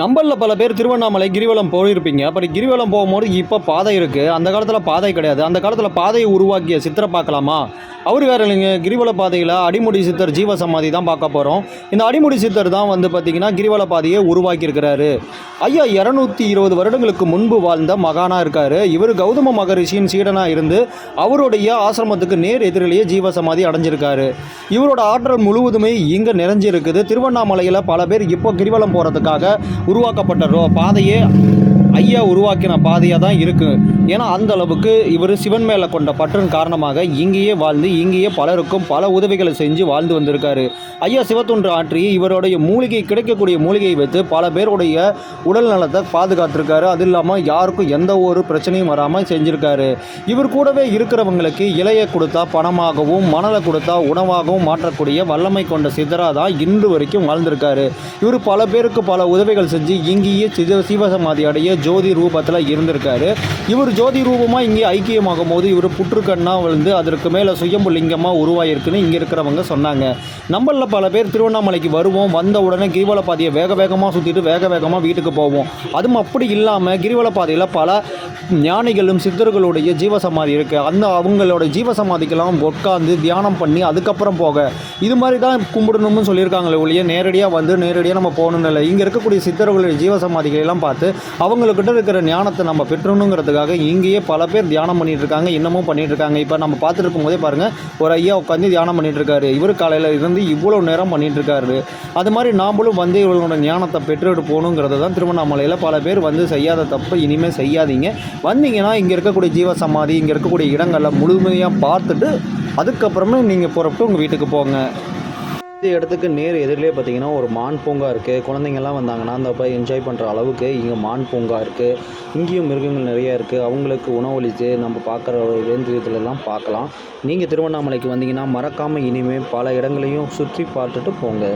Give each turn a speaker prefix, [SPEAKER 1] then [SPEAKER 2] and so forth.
[SPEAKER 1] நம்மளில் பல பேர் திருவண்ணாமலை கிரிவலம் போயிருப்பீங்க. அப்படி கிரிவலம் போகும்போது இப்போ பாதை இருக்குது அந்த காலத்தில் பாதை கிடையாது. அந்த காலத்தில் பாதையை உருவாக்கிய சித்தரை பார்க்கலாமா? அவர் வேறு இல்லைங்க. கிரிவல பாதையில் அடிமுடி சித்தர் ஜீவ சமாதி தான் பார்க்க போகிறோம் இந்த அடிமுடி சித்தர் தான் வந்து பார்த்திங்கன்னா கிரிவல பாதையை உருவாக்கியிருக்கிறாரு. ஐயா இரநூத்தி இருபது வருடங்களுக்கு முன்பு வாழ்ந்த மகானாக இருக்கார். இவர் கௌதம மகரிஷியின் சீடனாக இருந்து அவருடைய ஆசிரமத்துக்கு நேர் எதிரிலேயே ஜீவ சமாதி அடைஞ்சிருக்காரு. இவரோட ஆற்றல் முழுவதுமே இங்கே நிறைஞ்சிருக்குது. திருவண்ணாமலையில் பல பேர் இப்போ கிரிவலம் போகிறதுக்காக உருவாக்கப்பட்ட ரோ பாதையே ஐயா உருவாக்கின பாதையாக தான் இருக்குது ஏன்னா அந்த அளவுக்கு இவர் சிவன் மேலே கொண்ட பற்றின் காரணமாக இங்கேயே வாழ்ந்து இங்கேயே பலருக்கும் பல உதவிகளை செஞ்சு வாழ்ந்து வந்திருக்காரு. ஐயா சிவத்தொன்று ஆற்றி இவருடைய மூலிகை கிடைக்கக்கூடிய மூலிகையை வைத்து பல பேருடைய உடல் நலத்தை பாதுகாத்திருக்காரு. அது இல்லாமல் யாருக்கும் எந்த ஒரு பிரச்சனையும் வராமல் செஞ்சுருக்காரு. இவர் கூடவே இருக்கிறவங்களுக்கு இலையை கொடுத்தா பணமாகவும் மணலை கொடுத்தா உணவாகவும் மாற்றக்கூடிய வல்லமை கொண்ட சித்தரா தான் இன்று வரைக்கும் வாழ்ந்திருக்காரு. இவர் பல பேருக்கு பல உதவிகள் செஞ்சு இங்கேயே சிவ சிவசமாதி அடைய ஜோதி ரூபத்தில் இருந்திருக்காரு. இவர் ஜோதி ரூபமாக இங்கே ஐக்கியமாகும் போது இவர் புற்றுக்கண்ணா வந்து அதற்கு மேலே சுயம்பு லிங்கமாக உருவாயிருக்குன்னு இங்கே இருக்கிறவங்க சொன்னாங்க. நம்மளில் பல பேர் திருவண்ணாமலைக்கு வருவோம். வந்த உடனே கிரிவல பாதையை வேக வேகமாக சுற்றிட்டு வேக வேகமாக வீட்டுக்கு போவோம். அதுவும் அப்படி இல்லாமல் கிரிவல பாதையில் பல ஞானிகளும் சித்தர்களுடைய ஜீவசமாதி இருக்குது அந்த அவங்களோட ஜீவசமாதிக்கெல்லாம் உட்காந்து தியானம் பண்ணி அதுக்கப்புறம் போக இது மாதிரி தான் கும்பிடணும்னு சொல்லியிருக்காங்களே ஒழிய நேரடியாக வந்து நேரடியாக நம்ம போகணும்னு இல்லை. இங்கே இருக்கக்கூடிய சித்தர்களுடைய ஜீவசமாதிகளெல்லாம் பார்த்து அவங்கக்கிட்ட இருக்கிற ஞானத்தை நம்ம பெற்றணுங்கிறதுக்காக இங்கேயே பல பேர் தியானம் பண்ணிகிட்ருக்காங்க இருக்காங்க இன்னமும் பண்ணிகிட்ருக்காங்க இருக்காங்க இப்போ நம்ம பார்த்துட்டு இருக்கும்போதே பாருங்கள் ஒரு ஐயா உட்காந்து தியானம் பண்ணிகிட்ருக்காரு இருக்காரு இவர் காலையில் இருந்து இவ்வளோ நேரம் பண்ணிகிட்ருக்காரு இருக்காரு அது மாதிரி நாமளும் வந்து இவர்களோட ஞானத்தை பெற்றுட்டு போகணுங்கிறது தான் திருவண்ணாமலையில் பல பேர் வந்து செய்யாத தப்பு இனிமேல் செய்யாதீங்க. வந்தீங்கன்னா இங்கே இருக்கக்கூடிய ஜீவ சமாதி இங்கே இருக்கக்கூடிய இடங்களை முழுமையாக பார்த்துட்டு அதுக்கப்புறமே நீங்கள் போகிறப்ப உங்கள் வீட்டுக்கு போங்க. இந்த இடத்துக்கு நேர் எதிரிலே பார்த்தீங்கன்னா ஒரு மான் பூங்கா இருக்குது குழந்தைங்கள்லாம் வந்தாங்கன்னா அந்த போய் என்ஜாய் பண்ணுற அளவுக்கு இங்கே மான் பூங்கா இருக்குது இங்கேயும் மிருகங்கள் நிறையா இருக்குது அவங்களுக்கு உணவளித்து நம்ம பார்க்குற வேந்திரியத்துலலாம் பார்க்கலாம். நீங்கள் திருவண்ணாமலைக்கு வந்தீங்கன்னா மறக்காமல் இனிமேல் பல இடங்களையும் சுற்றி பார்த்துட்டு போங்க.